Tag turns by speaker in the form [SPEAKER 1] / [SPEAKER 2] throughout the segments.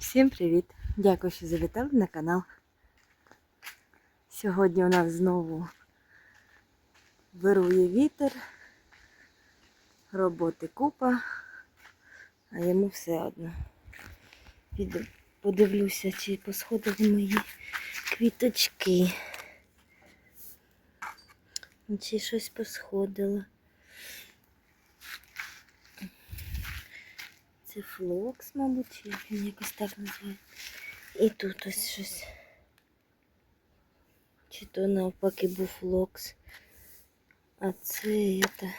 [SPEAKER 1] Всім привіт! Дякую, що завітали на канал. Сьогодні у нас знову вирує вітер, роботи купа, а йому все одно. Піду подивлюся, чи посходили мої квіточки. Чи щось посходило. Це флокс, мабуть, як він якось так називає. І тут ось щось. Чи то навпаки був флокс. А це це.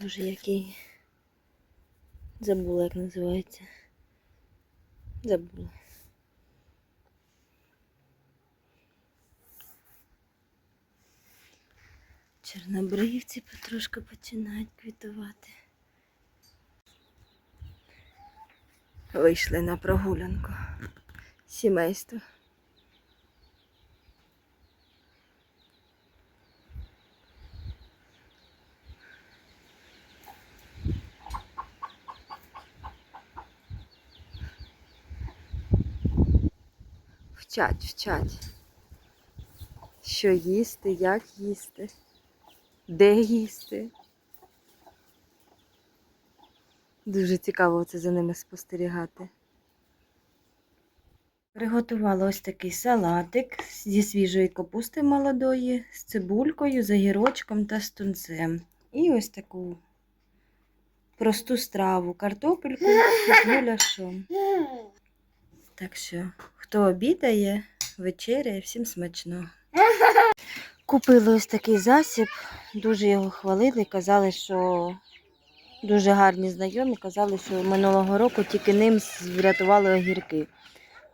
[SPEAKER 1] Може який. Забула, як називається. Забула. Чорнобривці потрошки починають квітувати. Вийшли на прогулянку. Сімейство. Вчать, вчать. Що їсти, як їсти, де їсти. Дуже цікаво це за ними спостерігати. Приготувала ось такий салатик зі свіжої капусти молодої, з цибулькою, з огірочком та з тунцем. І ось таку просту страву, картопельку з гуляшом. Так що, хто обідає, вечеряє, всім смачного. Купили ось такий засіб, дуже його хвалили, казали, що дуже гарні знайомі, казали, що минулого року тільки ним врятували огірки.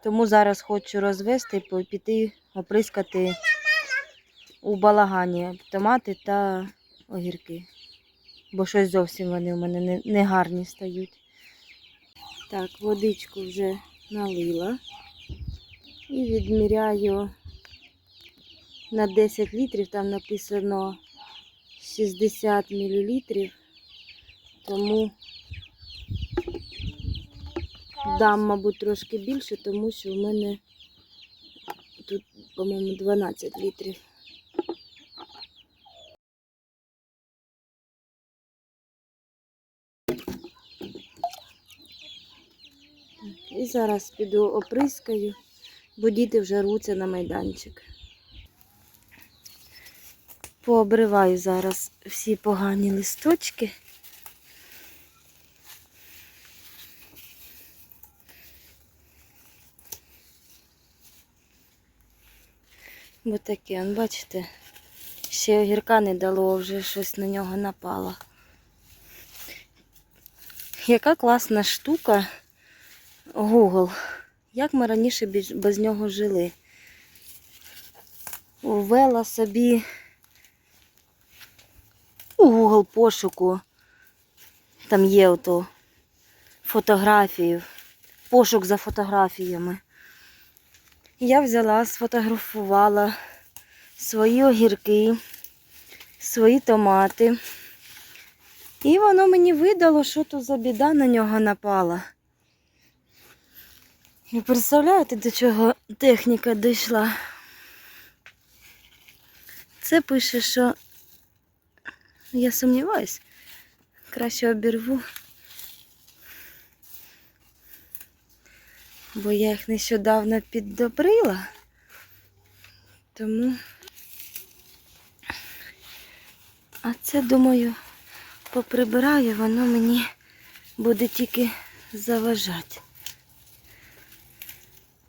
[SPEAKER 1] Тому зараз хочу розвести і піти оприскати у балагані томати та огірки. Бо щось зовсім вони у мене не, гарні стають. Так, водичку вже налила і відміряю на 10 літрів, там написано 60 мл, тому дам, мабуть, трошки більше, тому що в мене тут, по-моєму, 12 літрів. І зараз піду оприскаю, бо діти вже руться на майданчик. Пообриваю зараз всі погані листочки. Бо таке, он, бачите, ще огірка не дало, вже щось на нього напало. Яка класна штука Google. Як ми раніше без, нього жили? Ввела собі у Google пошуку. Там є ото фотографії, пошук за фотографіями. Я взяла, сфотографувала свої огірки, свої томати. І воно мені видало, що то за біда на нього напала. І представляєте, до чого техніка дійшла? Це пише, що я сумніваюсь, краще обірву. Бо я їх нещодавно піддобрила, тому. А це, думаю, поприбираю, воно мені буде тільки заважати.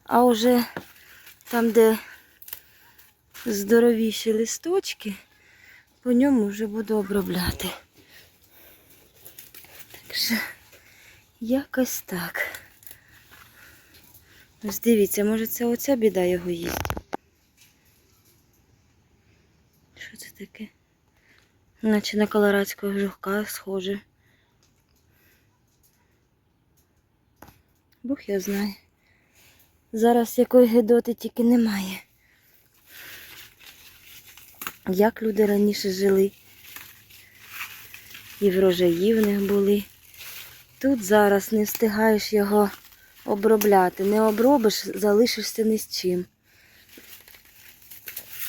[SPEAKER 1] А вже там, де здоровіші листочки, по ньому вже буду обробляти. Так що, якось так. Ось дивіться, може це оця біда його їсть. Що це таке? Наче на колорадського жука схоже. Бог я знаю. Зараз якої гидоти тільки немає. Як люди раніше жили. І врожаї в них були. Тут зараз не встигаєш його обробляти. Не обробиш, залишишся ні з чим.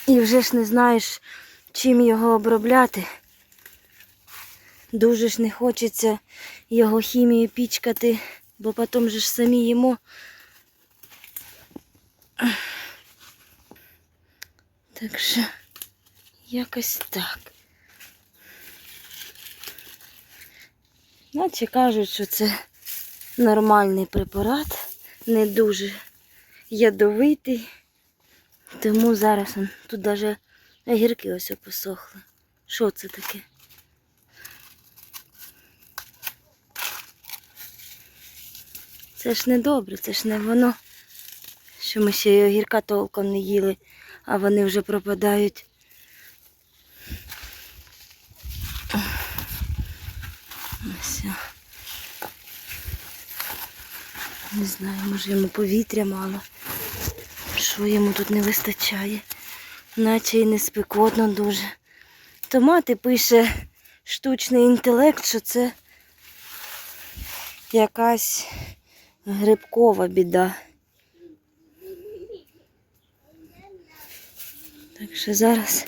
[SPEAKER 1] І вже ж не знаєш, чим його обробляти. Дуже ж не хочеться його хімію пічкати, бо потім же ж самі їмо. Так що якось так. Наче кажуть, що це нормальний препарат, не дуже ядовитий. Тому зараз тут навіть огірки ось посохли. Що це таке? Це ж не добре, це ж не воно, що ми ще й огірка толком не їли, а вони вже пропадають. Ось. Не знаю, може йому повітря мало. Що йому тут не вистачає? Наче і не спекотно дуже. Томати пише штучний інтелект, що це якась грибкова біда. Так що зараз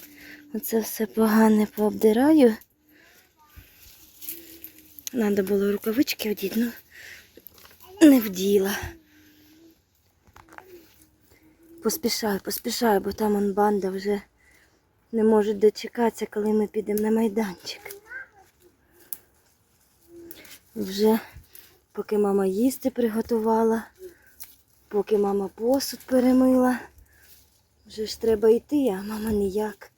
[SPEAKER 1] оце все погане пообдираю. Надо було рукавички одіти, ну не вділа. Поспішаю, поспішаю, бо там он банда вже не може дочекатися, коли ми підемо на майданчик. Вже поки мама їсти приготувала, поки мама посуд перемила, вже ж треба йти, а мама ніяк.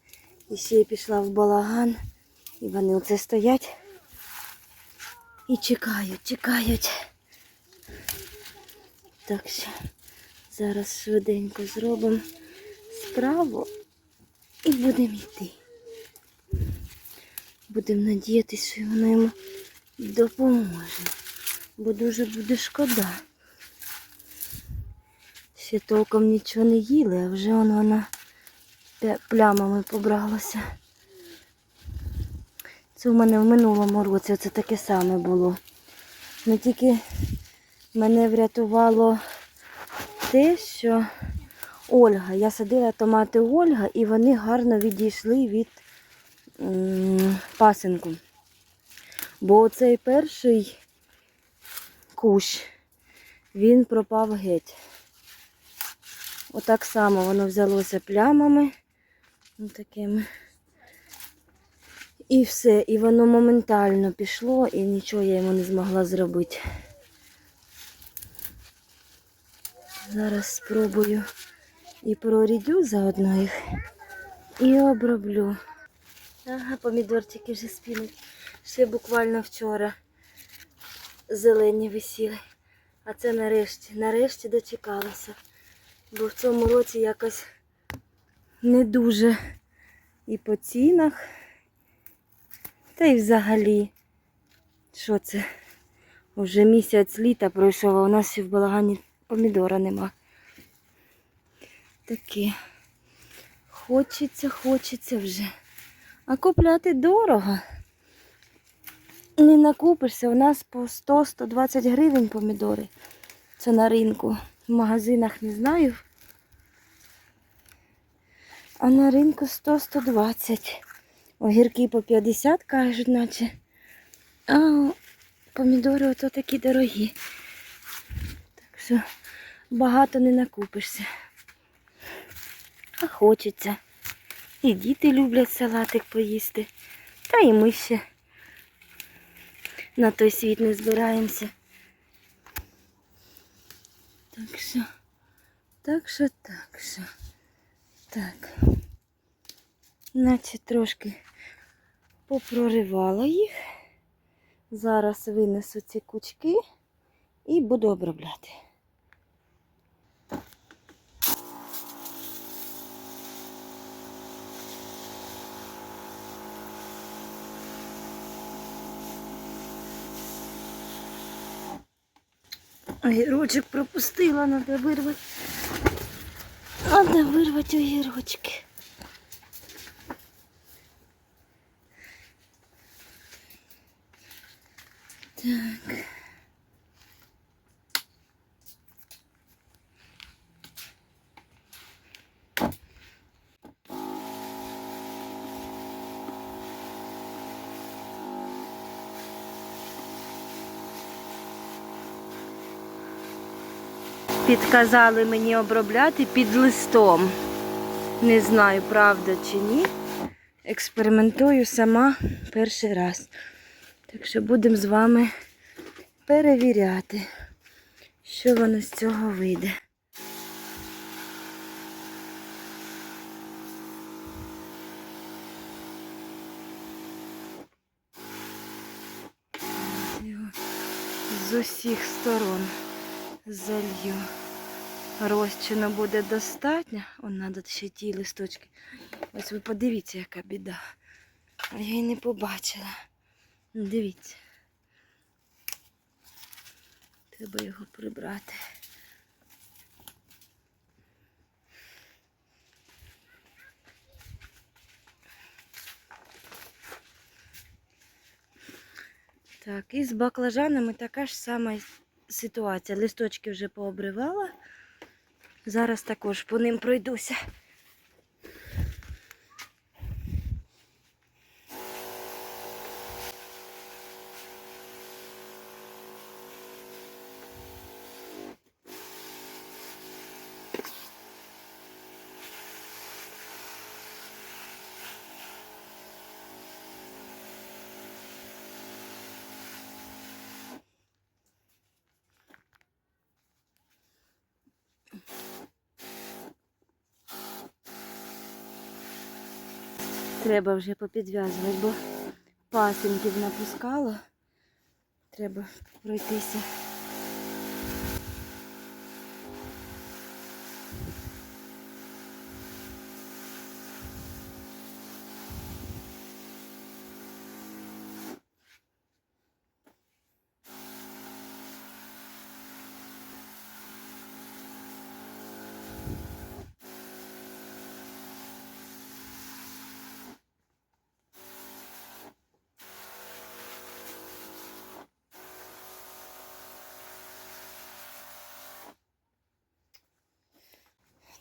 [SPEAKER 1] І ще й пішла в балаган, і вони оце стоять і чекають, чекають. Так що зараз швиденько зробимо справу і будемо йти. Будемо надіятися, що воно йому допоможе. Бо дуже буде шкода. Ще толком нічого не їли, а вже воно вона плямами побралося. Це в мене в минулому році це таке саме було. Не тільки мене врятувало те, що Ольга, я садила томати Ольга, і вони гарно відійшли від пасинку. Бо оцей перший кущ, він пропав геть. Отак само воно взялося плямами. ось такими. І все, і воно моментально пішло, і нічого я йому не змогла зробити. Зараз спробую і прорідю заодно їх, і оброблю. Ага, помідорчики вже спіли. Ще буквально вчора зелені висіли. А це нарешті, нарешті дочекалася. Бо в цьому році якось не дуже і по цінах. Та й взагалі, що це? Уже місяць літа пройшов, а у нас ще в балагані помідора нема. Таке. Хочеться, хочеться вже. А купляти дорого. Не накупишся. У нас по 100-120 гривень помідори. Це на ринку. В магазинах не знаю. А на ринку 100-120. Огірки по 50 кажуть, наче. А помідори ото такі дорогі. Що багато не накупишся. А хочеться. І діти люблять салатик поїсти. Та і ми ще на той світ не збираємося. Так що, так що, так що. Так. Наче трошки попроривала їх. Зараз винесу ці кучки і буду обробляти. Огірочок пропустила, треба вирвати. Треба вирвати огірочки. Так. Підказали мені обробляти під листом. Не знаю, правда чи ні. Експериментую сама перший раз. Так що будемо з вами перевіряти, що воно з цього вийде. З усіх сторон залью. Розчину буде достатньо. Он треба ще ті листочки. Ось ви подивіться, яка біда. Я її не побачила. Дивіться. Треба його прибрати. Так, і з баклажанами така ж сама ситуація. Листочки вже пообривала. Зараз також по ним пройдуся. Треба вже попідв'язувати, бо пасинків напускало. Треба пройтися.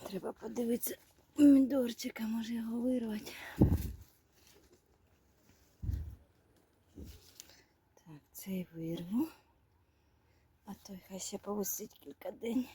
[SPEAKER 1] Треба подивитися помідорчика, може його вирвати. Так, цей вирву. А той хай ще повисить кілька день.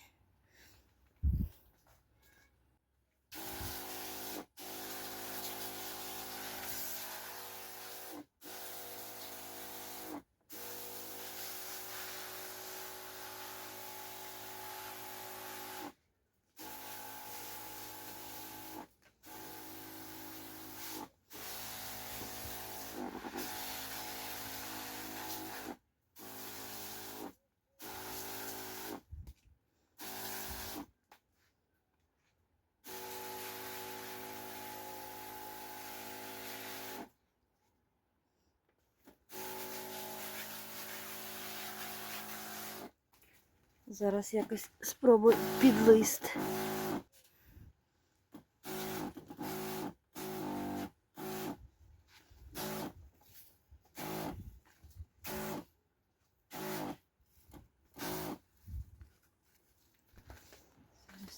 [SPEAKER 1] Зараз якось спробую під. Зараз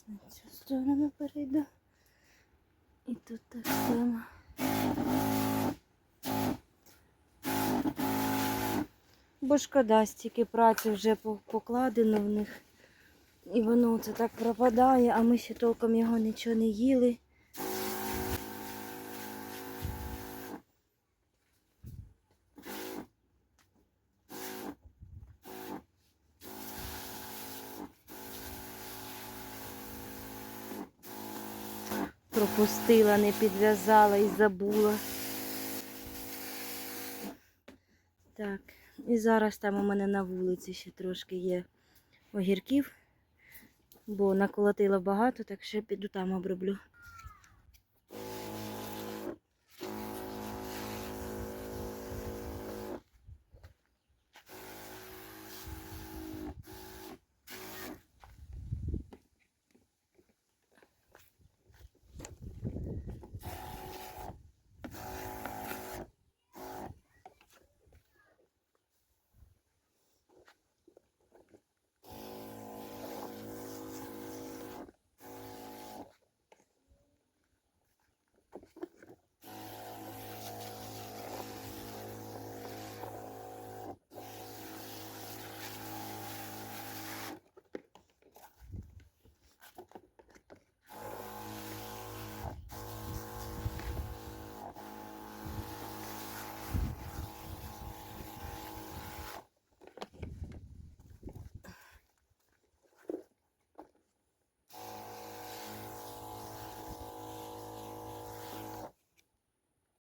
[SPEAKER 1] на цю сторону перейду. І тут так само. Бо шкода, стільки праці вже покладено в них. І воно це так пропадає, а ми ще толком його нічого не їли. Пропустила, не підв'язала і забула. Так, і зараз там у мене на вулиці ще трошки є огірків, бо наколотила багато, так що піду там оброблю.